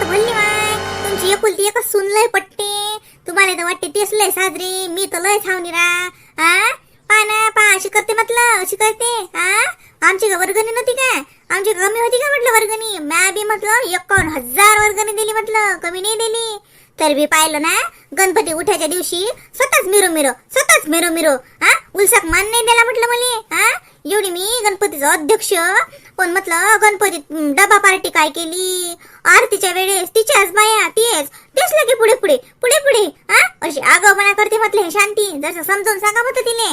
तुम्हाला तर माय तुमची एकुलती एकच सुनलंय लय पट्टे तुम्हाला तर वाटते तेच लय साजरी मी तर लय छावणी रा. आ? पा ना पा अशी करते म्हटलं अशी करते आ आमची वर्गणी नव्हती काय आमची कमी होती का म्हटलं वर्गणी. मॅ बी म्हटलं एकावन्न हजार वर्गणी दिली म्हटलं कमी नाही दिली. तर मी पाहिलं ना गणपती उठायच्या दिवशी स्वतःच मिरो मिरो स्वतःच मिरो मिरो हा? उलसाक मान नाही दिला म्हटलं मला हा? एवढी मी गणपतीचा अध्यक्ष पण म्हटलं गणपती डबा पार्टी काय केली? आरतीच्या वेळेस तिच्याच बाया तेच तेच लगे पुढे पुढे पुढे पुढे हा? अशी आगाऊपणा करते म्हटलं हे शांती जसं समजून सांगा म्हटलं तिने.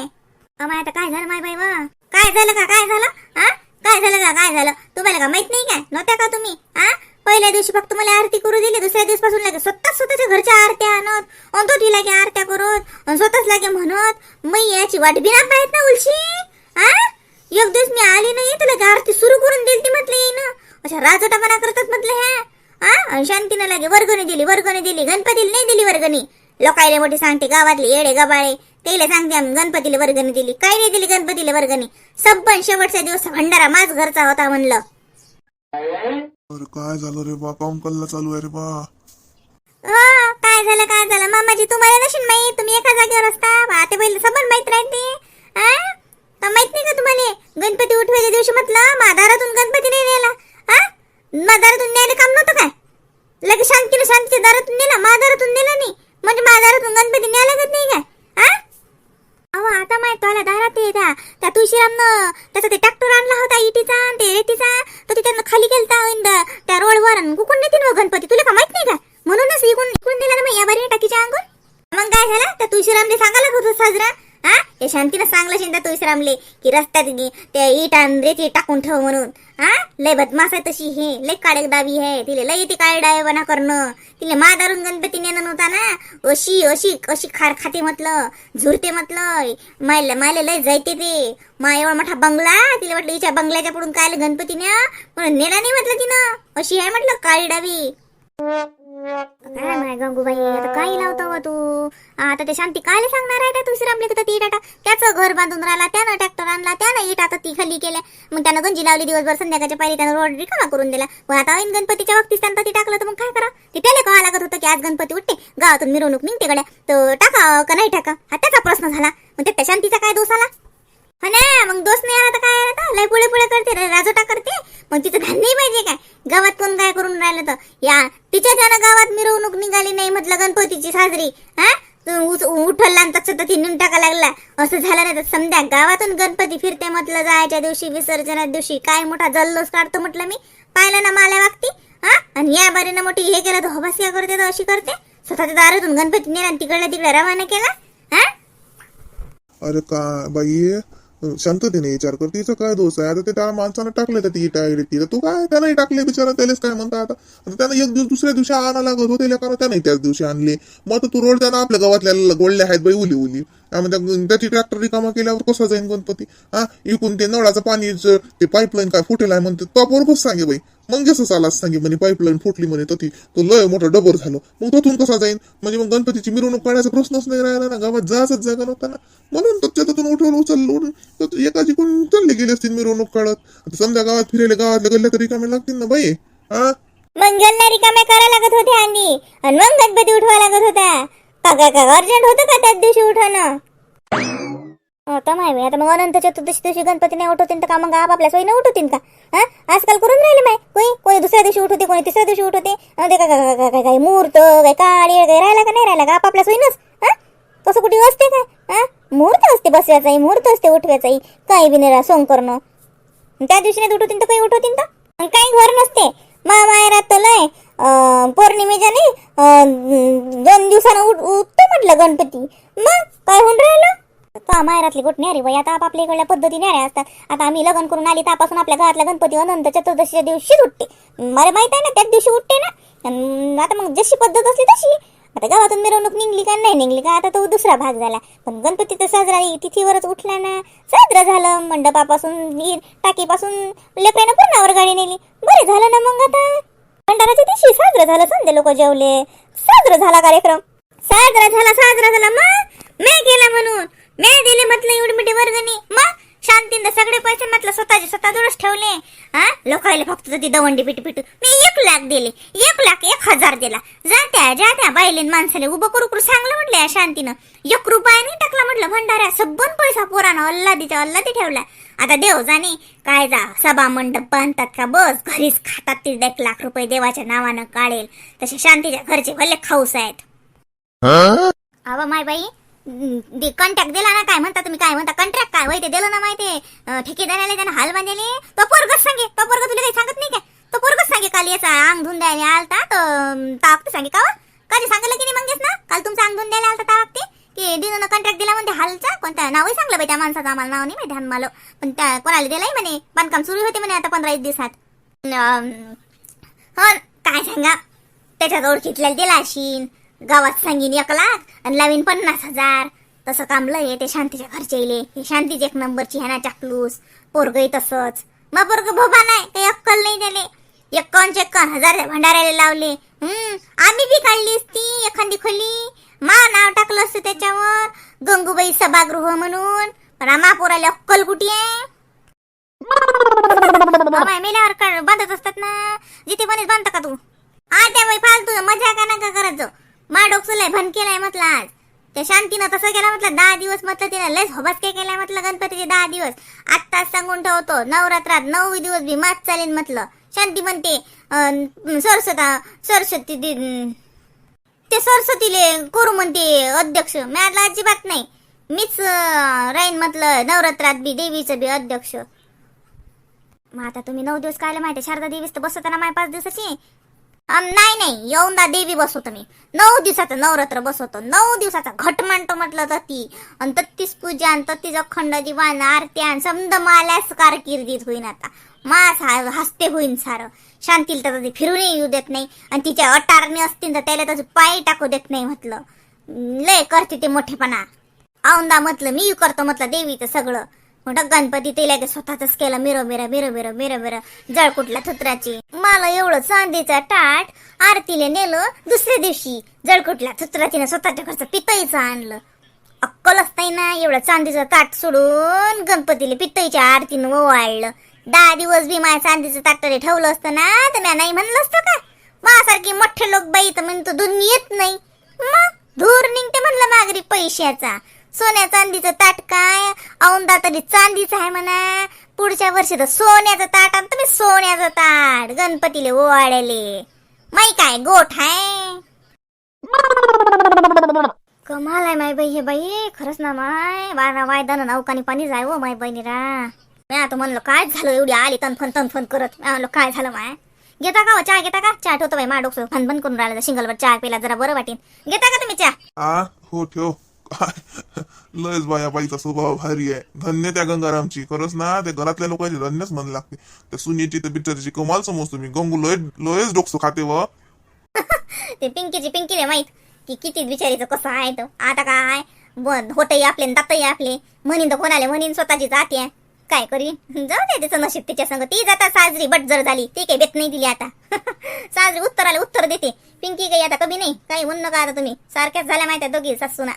अमाय आता काय झालं माय बाई वा? काय झालं का काय झालं? हा? काय झालं का काय झालं? तुम्हाला का माहीत नाही काय? नव्हत्या का तुम्ही? हा? पहिल्या दिवशी फक्त मला आरती करू दिली दुसऱ्या दिवसापासून लागे स्वतः स्वतःच्या घरच्या आरत्या आणत अन तो ती लागे आरत्या करत अन स्वतःच लागे म्हणत मी याची वाट बिना पाहत ना उलशी? हा एक दिवस मी आली नाही तर लगे आरती सुरू करून दिली ती म्हटलं येईन अशा राजोटापणा करतात म्हटलं ह्या? हा शांतीनं लागे वर्गणी दिली वर्गणी दिली गणपतीला नाही दिली वर्गणी. लोकायले मोठे सांगते गावातले येडे गबाळे त्याला सांगते आम्ही गणपतीला वर्गणी दिली काय नाही दिली गणपतीला वर्गणी. सबन शेवटच्या दिवस भंडारा माझ घरचा होता म्हणलं. अरे काय झालं रे बा? काम कल्ला चालू आहे रे बा. हो काय झालं काय झालं? मामाजी तुम्हाला नशीन माहीत? तुम्ही एका जागेवर असता. बा, ते पहिले सबन माहीत राहते हा? का माहीत नाही का तुम्हाला? गणपती उठवायच्या दिवशी म्हटलं माधारातून गणपती नाही नेला. हा? माधारातून न्यायला काम नव्हतं काय? लगेच शांतीनं शांतीच्या दारातून नेला. माधारातून नेला नाही. म्हणजे माधारातून गणपती न्यायला लागत नाही काय? हा? अहो आता माहीत तुला दारात ये त्या. त्या तुळशीरामनं त्याचा ते ट्रॅक्टर आणला होता इटीचा आणि ते रेटीचा तर ते खाली गेलता इंद त्या रोडवर वर कुकून नेतील ना गणपती. तुला का माहीत नाही का? म्हणूनच इकून इकून दिला ना मग या बारी टाकीच्या अंगून मग काय झालं? त्या तुळशीरामले सांगायला होतं साजरा. हा? ते शांतीनं सांगलं शिंदा विश्रामले की रस्त्यात ते इट रेती टाकून ठेव म्हणून. हा? लय बदमाश आहे तशी हे. लय काळे दावी आहे. तिले लय येते काळे डावेपणा करणं. तिले मादारून गणपती नेणं नव्हता ना? अशी अशी अशी खार खाते म्हटलं. झुरते म्हटलं मायला मायला लय जायते ते. मा एवढा मोठा बंगला. तिला वाटलं हिच्या बंगल्याच्या पुढून काय गणपती न्या. पण नेला नाही म्हटलं तिनं. अशी आहे म्हटलं काळी डावी. काय माय गंगूबाई आता काय लावतो व तू. आता ते शांती काय सांगणार आहे त्या तुळशीरामले तर ती टाटा? त्याचं घर बांधून राहिला त्यानं ट्रॅक्टर आणला त्यानं इट आता ती खाली केल्या मग त्यानं गंजी लावली दिवसभर संध्याकाळच्या पाहिजे त्यानं रोड रिकामा करून दिला. पण आता ऐन गणपतीच्या बाबतीत त्यांना ती टाकलं तर मग काय करा ते त्याला कळा लागत होतं की आज गणपती उठते. गावातून मिरवणूक निघते गड्या. तर टाका का नाही टाका? हा त्याचा प्रश्न झाला. मग त्या शांतीचा काय दोष आला? हा ना मग दोष नाही आला तर काय आता लय पुढे पुढे करते रे, राजोटा करते. मग तिचं धान नाही पाहिजे काय? गावात कोण काय करून राहिलं तर? या तिच्या त्यानं गावात मिरवणूक निघाली नाही म्हटलं गणपतीची साजरी. हा? तू उच- आणि तसं तर नेऊन टाका लागला. असं झालं नाही तर समजा गावातून गणपती फिरते म्हटलं जायच्या दिवशी विसर्जनाच्या दिवशी. काय मोठा जल्लोष काढतो म्हटलं मी. पाहिलं ना मला वागती? हा? आणि या बारीनं मोठी हे केलं तर हबासिया करते तर अशी करते? स्वतःच्या दारातून गणपती नेला आणि तिकडल्या तिकडे रवाना केला? हा? अरे का बाई? शांततेने विचार कर. तिचं काय दोष आहे? आता ते त्या माणसानं टाकले तर ती. टाळी तिला तू काय त्याने टाकले बिचारा? त्यालाच काय म्हणता आता? आता त्यानं एक दिवस दुसऱ्या दिवशी आणा लागत होते कारण त्याने त्याच दिवशी आणले. मग आता तू रोड त्यानं आपल्या गावातल्या गोळल्या आहेत बाई उली उली. त्याची ट्रॅक्टर रिकामा केल्यावर कसा जाईन गणपती? हा इकून ते नळाचं पाणी ते पाईपलाईन काय फुटेल आहे म्हणते तो बरोबर सांगे बाई. मग जसं चालाच सांगे म्हणे पाईपलाईन फुटली म्हणे तर ती तो लय मोठा डबर झालो. मग तिथून कसा जाईन? म्हणजे मग गणपतीची मिरवणूक काढायचा प्रश्नच नाही राहिला ना गावात जायचंच जागा नव्हता ना. म्हणून तो त्याच्यातून उठवलं उचललं एकाची कोण चालले गेले असतील मिरवणूक काढत. आता समजा गावात फिरायला गावातल्या गल्ल्या तरी रिकामे लागतील ना बाई हा? मग गल्ला रिकाम्या करा लागत होते आणि मग गणपती उठवा लागत होता. का का का अर्जंट होतं का त्याच दिवशी उठवणं होता माय आता मग अनंत चतुर्दशी दिवशी गणपती नाही उठवतील तर का मग आपापल्या सोयीनं उठवतील का? हा? आजकाल करून राहिले माय. कोणी कोणी दुसऱ्या दिवशी उठवते कोणी तिसऱ्या दिवशी उठवते. अं, ते काय काय काय काय मुहूर्त काय काळी काय राहिला का नाही राहिला? का आपापल्या सोयीनच? हा? कसं कुठे असते काय? हा? मुहूर्त असते बसव्याचाही मुहूर्त असते उठव्याचाही काही बी नाही सोंग करणं. त्या दिवशी नाही उठवतील तर काही उठवतील तर काही घर नसते. मा मायरात तर लय. पौर्णिमेच्या नाही दोन दिवसानं उठ उठतो म्हटलं गणपती. मग काय होऊन राहिलं? का मायरातली गोट नाही बाई? आता आपापल्या इकडल्या पद्धती न्याऱ्या असतात. आता आम्ही लग्न करून आली त्यापासून आपल्या घरातल्या गणपती अनंत चतुर्दशीच्या दिवशीच उठते. मला माहीत आहे ना त्याच दिवशी उठते ना. आता मग जशी पद्धत असली तशी. आता गावातून मिरवणूक निघली का? नाही निघली का? आता तो दुसरा भाग झाला. पण गणपती तर साजरा तिथीवरच उठला ना. साजरा झालं. मंडपापासून टाकीपासून लेकरानं पूर्णावर गाडी नेली. बरे झालं ना मग आता. भंडाराच्या दिवशी साजरा झालं समजे लोक जेवले. साजरा झाला कार्यक्रम. साजरा झाला साजरा झाला मग. मी केला म्हणून. मी दिले म्हटलं एवढी मोठी वर्गणी. मग शांतीनं सगळे पैसे म्हटलं स्वतःचे स्वतःजवळच ठेवले. हा? लोकायला फक्त ती दवंडी पिटू पिटू मी एक लाख दिले. एक लाख एक हजार दिला. जात्या जात्या बाईलेन माणसाले उभं करू करू सांगलं म्हटलं या शांतीनं. एक रुपया नाही टाकला म्हटलं भंडाऱ्या. सबन पैसा पोरानं अल्लादीच्या अल्लादी ठेवला. आता देव जाणे काय जा सभा मंडप बांधतात का बस? घरीच खातात ते एक लाख रुपये देवाच्या नावानं काढेल. तसे शांतीच्या घरचे भले खाऊस आहेत. अवा माय बाई कॉन्ट्रॅक्ट दिला ना काय म्हणता तुम्ही काय म्हणता? कॉन्ट्रॅक्ट काय होय ते दिलं ना माहिती ठेकेदाराला त्यानं हाल बांधले तो पोरगच सांगे तो पोरग तुला काही सांगत नाही काय तो पोरगच सांगे काल याचा अंग धुवून द्यायला आलता तर तावकते सांगे का कधी सांगितलं की नाही मंगेश ना? काल तुमचा अंग धुवून द्यायला आलता तावकते की दिनं कॉन्ट्रॅक्ट दिला म्हणते हालचा? कोणता नावही सांगलं बाई त्या माणसाचं? आम्हाला नाव नाही माहिती मला पण त्या कोणाला दिलाय म्हणे? बांधकाम सुरू होते म्हणे आता पंधरा एक दिवसात हो काय सांगा? त्याच्यात ओळखीतल्या दिला अशीन. गावात सांगीन एक लाख आणि लावीन पन्नास हजार. तसं कामलं हे ते शांतीच्या घरचे इले. हे शांतीची एक नंबरची ह्याना चाकलूस. पोरगही तसंच. मग पोरग भोबा नाही काही अक्कल नाही त्याले. एक्कावन्न चेक्कन हजार भंडाऱ्याला लावले. हम्म आम्ही बी काढली असती एखादी खोली. मा नाव टाकलं असतं त्याच्यावर. गंगूबाई सभागृह म्हणून. पण आम्हा पोराला अक्कल कुठे आहे? मेल्यावर बांधत असतात ना? जिथे बनेच बांधता का तू? आ त्या बाई फालतू मजा का नका करत जाऊ? मा डोकसुलाय भन केलाय म्हटलं आज. त्या शांतीनं तसं केलं म्हटलं दहा दिवस म्हटलं तिला लयच हबस काय केलाय म्हटलं गणपतीचे दहा दिवस. आत्ताच सांगून ठेवतो नवरात्रात नऊ दिवस बी मात चालेल म्हटलं. शांती म्हणते सरस्वता सरस्वती ते सरस्वतीले करू म्हणते अध्यक्ष. मी आता अजिबात नाही. मीच राहीन म्हटलं नवरात्रात बी देवीचं बी अध्यक्ष. मग आता तुम्ही नऊ दिवस कायला माहिती शारदा देवीच तर बसताना माय पाच दिवसाची नाही नाही येऊनदा देवी बसवतो मी. नऊ दिवसाचं नवरात्र बसवतो. नऊ दिवसाचा घट मांडतो म्हटलं तर ती. आणि तत्तीस पूजा आणि तत्तीस अखंड दिवाण आरती आणि समद माल्यास कारकिर्दीत होईन आता. मास हसते होईन सारं. शांतील तर ती फिरूनही येऊ देत नाही. आणि तिच्या अटारणी असतील तर त्याला त्याचं पाय टाकू देत नाही म्हटलं. लय करते ते मोठेपणा. औंदा म्हटलं मी करतो म्हटलं देवीचं सगळं. मोठा गणपती ते स्वतःच केलं मिरो मिरा मिरो मिरो मिरो मिरो जळ जळकुटला थुत्राची? मला एवढं चांदीचा ताट आरतीला नेलं दुसऱ्या दिवशी. जळकुटला थुत्रातीनं स्वतःच्या घरचं पितईचं आणलं. अक्कल असताय ना एवढं चांदीचं ताट सोडून गणपतीला पितईच्या आरतीनं ओवाळलं. दहा दिवस बी माझ्या चांदीचं ताट तरी ठेवलं असतं ना तर म्या नाही म्हणलं असतं का? माझ्यासारखी मोठे लोक बाई तर म्हणतो दूध येत नाही. मग धूर निघते म्हणलं मागरी पैशाचा. सोन्या चांदीचं ताट काय? औंदा तरी चांदीच आहे म्हणा. पुढच्या वर्षी तर सोन्याचं ताट आणि. तुम्ही सोन्याचं ताट. गणपतीले ओवाळले. माई काय गोठ आहे? कमाल आहे माय बाई हे बाई. खरंच ना माय वारा वायदान नौकानी पाणी जाय हो माय बहिणीरा. मी आता म्हणलं काय झालं? एवढी आली तनफन तनफन करत. मी म्हणलं काय झालं माय घेता का हो चहा? घेता का? चहा ठेवतो बाई. मा डोकं फन बंद करून राहिलं. शिंगलवर चहा पिला जरा बरं वाटेन. घेता का तुम्ही चहा? हो ठेव. लयच बाया बाईचा स्वभाव भारी आहे. धन्य त्या गंगारामची. खरंच ना त्या घरातल्या लोकांची धन्यच मन लागते. त्या सुनीची त्या बिचारीची कमाल समजतो मी गंगू लय लयच डोकसो खाते व. ते पिंकीची पिंकीले माहीत. की किती बिचारीचं कसं आहे तो. आता काय? बंद. होतही आपले दातही आपले. म्हणीन तर कोणाले? म्हणीन स्वतःची जाते काय करी? जाऊ दे त्याचं नशीब तिच्या संग. ती जाता साजरी बटजर झाली. ती काही बेत नाही दिली आता. साजरी उत्तराला उत्तर देते. पिंकी काही आता कमी नाही. काही म्हणू नका आता तुम्ही. सारख्याच झाल्या माहिती दोघी सासूना.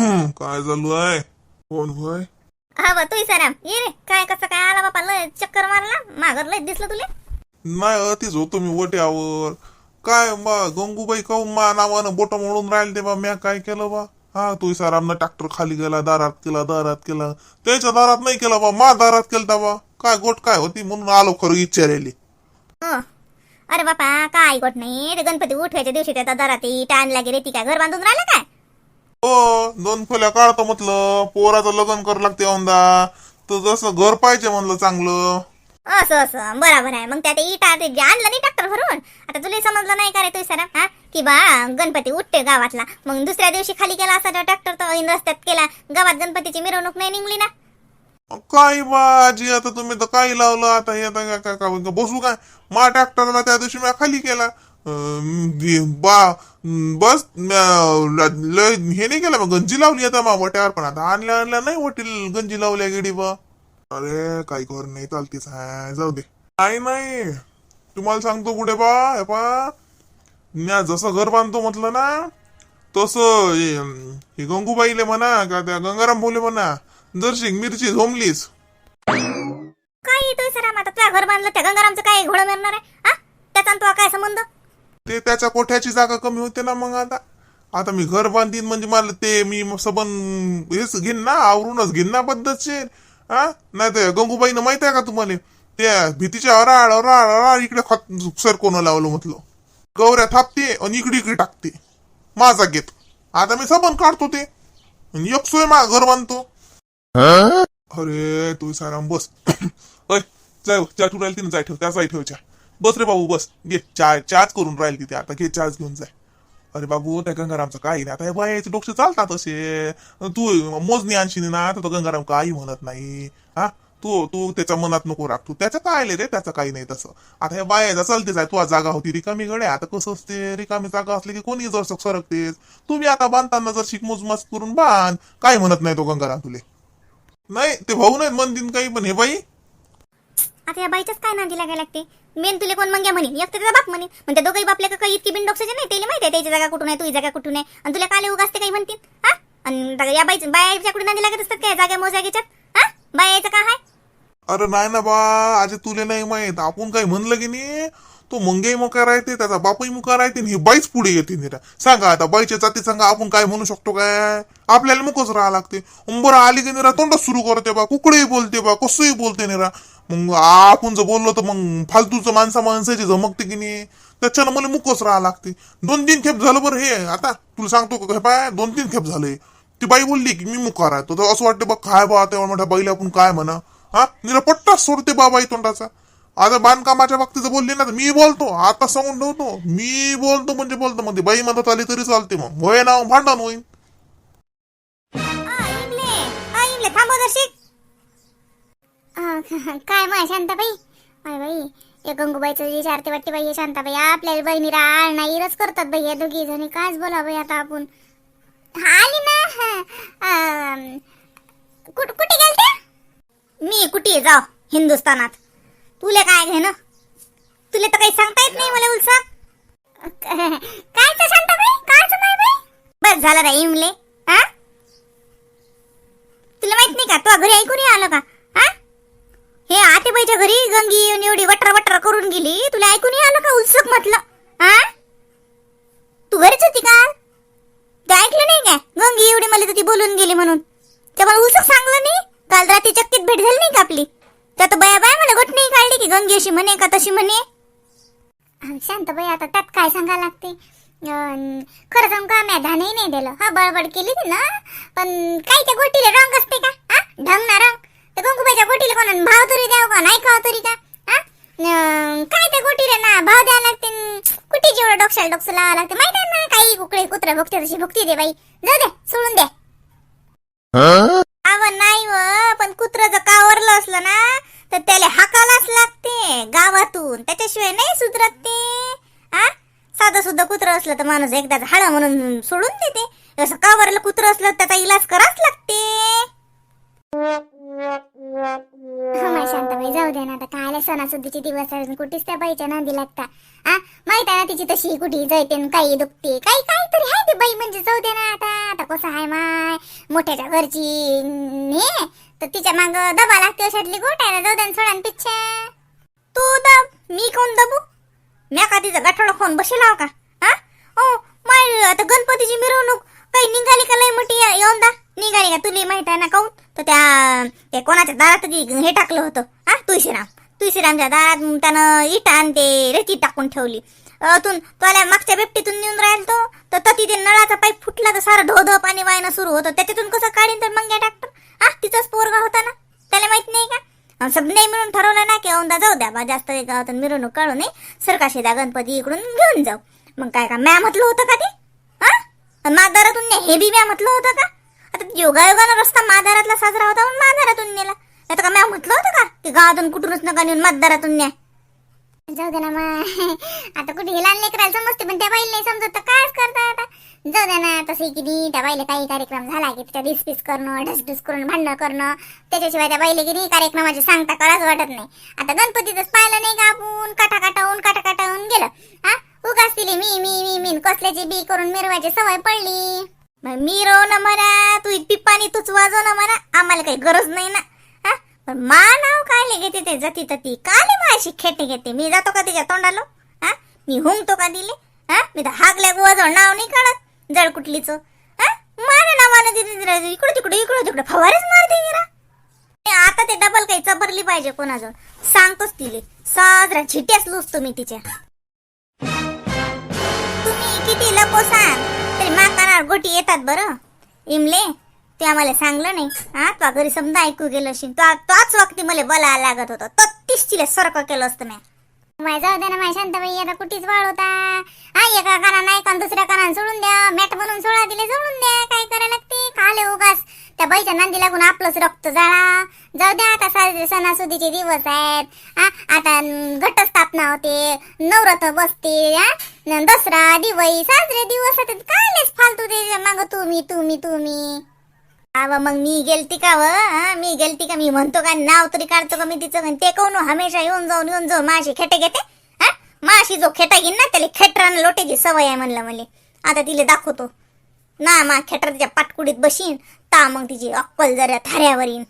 काय चालू आहे कोण होय हा बा तू सराम ये रे काय कसं काय आला बापा लय चक्कर मारला माघर लय दिसलं तुले नाही अतिच होतो मी वट्यावर काय बा गंगूबाई काहून मा नावानं बोट मोडून राहिले ते बा म्या काय केलं बा हा तू सरामनं ट्रॅक्टर खाली गेला दारात केला दारात केला त्याच्या दारात नाही केला बा मा दारात केलता बा काय गोट काय होती म्हणून आलो खरं विचारायली हं. अरे बापा काय गोट नाही ते गणपती उठवायच्या दिवशी त्या दरात इट आणला गेले ती काय घर बांधून राहिलं काय हो दोन खोल्या काढतो म्हटलं. पोराचं लग्न कर लागते औंदा तर जसं घर पाहिजे म्हणलं चांगलं. असं असं. बरोबर आहे. मग त्यात इटा ते आणलं नाही ट्रॅक्टर भरून आता तुला समजलं नाही का रे तू सर? हा? की बा गणपती उठते गावातला. मग दुसऱ्या दिवशी खाली केला असा ट्रॅक्टर तर ऐन रस्त्यात केला. गावात गणपतीची मिरवणूक नाही निघली ना? काय बा आजी आता तुम्ही तर काही लावलं. आता हे आता काय- काय काय- बसू काय? मा ट्रॅक्टरला त्या दिवशी मी खाली केला. बा बस ल- लय हे नाही केलं मग गंजी लावली आता मा वट्यावर पण. आता आणल्या आणल्या नाही वटील गंजी लावल्या गेडी बा. अरे काही कर नाही चालतीच हाय. जाऊ दे. नाही नाही. तुम्हाला सांगतो कुठे बा हे पा. म्या जसं घर बांधतो म्हटलं ना तसं हे गंगूबाईले म्हणा का त्या गंगाराम भाऊले म्हणा जरशी मिरची झोमलीस काय येतोय सर आता? तुझ्या घर बांधलं त्या गंगारामचं काय घोडं मिळणार आहे? हा? त्याचा तो काय संबंध? ते त्याच्या कोठ्याची जागा कमी होते ना मग आता. आता मी घर बांधीन म्हणजे मला ते मी सबन हेच घेईन ना आवरूनच घेईन ना पद्धतशीर. हा? नाही तर गंगूबाईनं माहीत आहे का तुम्हाला? त्या भीतीच्या अराळ अराळ अराळ इकडे खत सरकोनं लावलं म्हटलं. गौऱ्या थापते आणि इकडे इकडे टाकते. माझा घेत. आता मी सबन काढतो ते. आणि एक सोय मा घर बांधतो. अरे तू साराम बस. अय जाय ठेव त्या जाय ठेव चहा बस रे बाबू बस. घे चाय चार्ज करून राहील तिथे आता. घे चार्ज घेऊन जाय अरे बाबू त्या गंगारामचं काही नाही. आता हे बायाचे डोक्ष चालतात असे. तू मोजणी आणशील ना तर तो गंगाराम काही म्हणत नाही. हा? तू तू त्याच्या मनात नको राख तू त्याचं काय आले रे त्याचं काही नाही तसं. आता हे बायाचा चालतेच आहे तुझा जागा होती रिकामी गड्या. आता कसं असते? रिकामी जागा असली की कोणी जर सरकतेस. तुम्ही आता बांधताना जर शिक मोजमास करून बांध. काय म्हणत नाही तो गंगाराम तुले. नाही ते भाऊ नाहीत म्हणतील काही पण. हे बाई आता या बाईच्याच काय नांदी लागायला लागते? मेन तुले कोण मंग्या म्हणे? एक तर बाप म्हणे. म्हणजे दोघंही बापल्या का काही इतकी बिनडोक्साचे नाही त्याला माहिती आहे त्याची जागा कुठून आहे तुझी जागा कुठून आहे. आणि तुला काले उगासते काही म्हणतील? हा? आणि या बाई बायाच्या कुठे नांदी लागत असतात काय? जागा मोजागेच्यात हा? बायाचं काय आहे अरे नाही ना बा आज तुले नाही माहीत. आपण काही म्हणलं की नाही तो मंगेही मुका राहते त्याचा बापही मुका राहते आणि ही बाईच पुढे येते निरा सांगा आता बाईच्या जाती सांगा आपण काय म्हणू शकतो काय? आपल्याला मुकच राहा लागते. बरं आली की निरा तोंडच सुरू करते बा कुकडेही बोलते बा कसंही बोलते निरा मग आपण जर बोललो तर मग फालतूचं माणसा माणसाची झमकते की नाही? त्याच्यानं मला मुकच राहा लागते. दोन तीन खेप झालं बरं हे. आता तुला सांगतो का? पाय दोन तीन खेप झालंय ती बाई बोलली की मी मुकार आहे तर असं वाटतं बघ काय बा तेव्हा मोठ्या बाईला आपण काय म्हणा? हा? निला पट्टाच सोडते बा बाई तोंडाचा. आता बांधकामाच्या बाबतीत बोलली ना तर मी बोलतो. आता सांगून ठेवतो. मी बोलतो म्हणजे बोलतो. मग ती बाई म्हणत आली तरी चालते मग. होय ना भांडण होईल काय मग शांताबाई? अरे बाई या गंगूबाईचं विचारते वाटते बाई शांताबाई आपल्याला बहिणी राळ नाही रस करतात बाई या दोघी जणी. कायच बोला बाई आता आपण? हा, आली ना? कुठ कुठे गेलते? मी कुठे जाव हिंदुस्थानात. तुले काय घेणं तुले तर काही सांगता येत नाही मला उलसा. काय शांताबाई? कायचं माय बाई? बस झालं रे इमले. हा तुला माहीत नाही का? तू घरी ऐकून आलं का? हे हे आतेबाईच्या घरी गंगी येऊन एवढी वटर वटर करून गेली. तुला ऐकून आलं का उत्सुक म्हटलं? हा? तू घरीच होती का? ऐकलं नाही काय? गंगी एवढी मला ती बोलून गेली म्हणून. ते मला उत्सुक सांगलं नाही. काल रात्री चक्कीत भेट झाली नाही का आपली? त्यात बया बाय मला गोट नाही काढली की गंगी अशी म्हणे का तशी म्हणे? शांत बाई आता त्यात काय सांगायला लागते? खरं सांग का मी धानही नाही दिलं. हा बळबड केली ती ना. पण काय त्या गोटीला रंग असते का? हा? ढंग ना रंग. त्या गंगूबाईच्या गोटीला कोणा भाव तरी द्यावं का? नाही खाव तरी का? काय ते काय त्या गोटीला ना भाव द्यावं लागते? कुठे जेवढं डोक्याला डोक्स लावा लागते? माहीत आहे ना काही कुकडे कुत्रा भुकते तशी भुकती दे बाई. जाऊ दे सोडून दे. अव नाही व पण कुत्र जर कावरलं असलं ना तर त्याला हाकालाच लागते गावातून. त्याच्याशिवाय नाही सुधरत ते. हा साधं सुद्धा कुत्र असलं तर माणूस एकदाच हाडा म्हणून सोडून देते. असं कावरलं कुत्र असलं तर त्याचा इलाज कराच लागते. शांताबाई जाऊ दे ना आता. काय सणासुदीचे दिवस आहे कुठेच त्या बाईच्या नांदी लागता. आ? माहीत आहे ना तिची तशी कुठे जायते काही दुखते. काही काहीतरी आहे ते बाई म्हणजे. जाऊ दे ना आता. आता कसं आहे माय? मोठ्याच्या घरची ने तर तिच्या माग दबा लागते अशातली गोट आहे ना जाऊ दे सोडा पिच्छा तू दब. मी कोण दबू? म्या का तिचा गाठोडा खोन बसेल हो का? हा ओ माय आता गणपतीची मिरवणूक. काही निघाली का लय मोठी येऊन निघाली का तुला माहीत आहे ना काऊन तर त्या त्या कोणाच्या दारात हे टाकलं होतं? हा तुळशीराम. तुळशीरामच्या दारात त्यानं इटा आणि ते रेती टाकून ठेवली. अतून त्याला मागच्या बेपटीतून नेऊन राहिल तो. तर तिथे नळाचा पाईप फुटला तर सारं धो पाणी वायनं सुरू होतं. त्याच्यातून कसं काढीन तर मग डॉक्टर हा तिचाच पोरगा होता ना? त्याला माहीत नाही का? अन सब नाही मिळून ठरवलं ना की औंदा जाऊ द्या बा जास्त एक गावातून मिरवणूक काढू नये. सरकाशी द्या गणपती इकडून घेऊन जाऊ. मग काय का मॅ म्हटलं होतं का ते? हा? अन मादारातून हे बी मॅ म्हटलं होतं का? आता योगायोगानं रस्ता माधारातला साजरा होता म्हणून माधारातून नेला. नाही का मी म्हटलं होतं का की गावातून कुठूनच नका नेऊन मतदारातून न्या. जाऊ दे ना मग आता कुठे लहान लेकराला समजते पण त्या बाईला नाही समजत तर कायच करता आता? जाऊ दे ना तसं की नाही त्या बाईला काही कार्यक्रम झाला की त्या डिस्पिस करणं ढसढूस करून भांडणं करणं. त्याच्याशिवाय त्या बाईला की नाही कार्यक्रमाची सांगता कळाच वाटत नाही. आता गणपतीतच पाहिलं नाही का आपण? काटा काटावून काटा काटावून गेलं. हा? उगाच तिले मी मी मी मी कसल्याची बी करून मिरवायची सवय पडली. मग मी रो ना म्हणा तू पिप्पानी तूच वाजव ना म्हणा आम्हाला काही गरज नाही ना. हा? पण मा नाव काय घेते ते जती तती? काले माझी खेटे घेते? मी जातो का तिच्या तोंडालो? हा? मी हुंगतो का दिले? हा? मी तर हागल्या गुवाजवळ नाव नाही काढत. जड कुठलीच? हा? माझ्या नावानं दिली इकडे तिकडे इकडे तिकडे. फवारेच मारते मीरा आता ते डबल काही चबरली पाहिजे कोणाजवळ. सांगतोच तिले. साजरा झिट्याच लुसतो मी तिच्या. तुम्ही किती लपो सांग तरी माकानावर गोटी येतात बरं. इमले ते आम्हाला सांगलं नाही. हा तो घरी समजा ऐकू गेलो असेल तो तोच वक्ती मला बोलायला लागत होता. तो तीस तिला सरक केलं असतं मी माय जाऊ दे ना माय शांताबाई आता कुठेच वाळ होता. हा एका काना ऐका दुसऱ्या कानान सोडून द्या. मॅट म्हणून सोळा दिले सोडून द्या. काय करायला लागते? खाले उगाच. त्या बाईच्या नांदी लागून आपलंच रक्त जाळा. जाऊ द्या आता साजरे सणासुदीचे दिवस आहेत. हा आता घटस्थापना होते. नवरथ बसते हा. न दसरा दिवाळी साजरे दिवस काय कायलेच फालतू ते माग तुम्ही तुम्ही तुम्ही. मग मी गेलती का व? मी गेलती का? मी म्हणतो का नाव तरी काढतो का मी तिचं? ते कोण हो? हमेशा येऊन जाऊन येऊन जाऊ माशी खेटे घेते. हा माशी जो खेटा घेईन ना त्याला खेटरानं लोटेची सवय आहे म्हणलं मला. आता तिला दाखवतो. ना मा खेटर तिच्या पाटकुडीत बशीन ता मग तिची अक्कल जरा थाऱ्यावर येईन.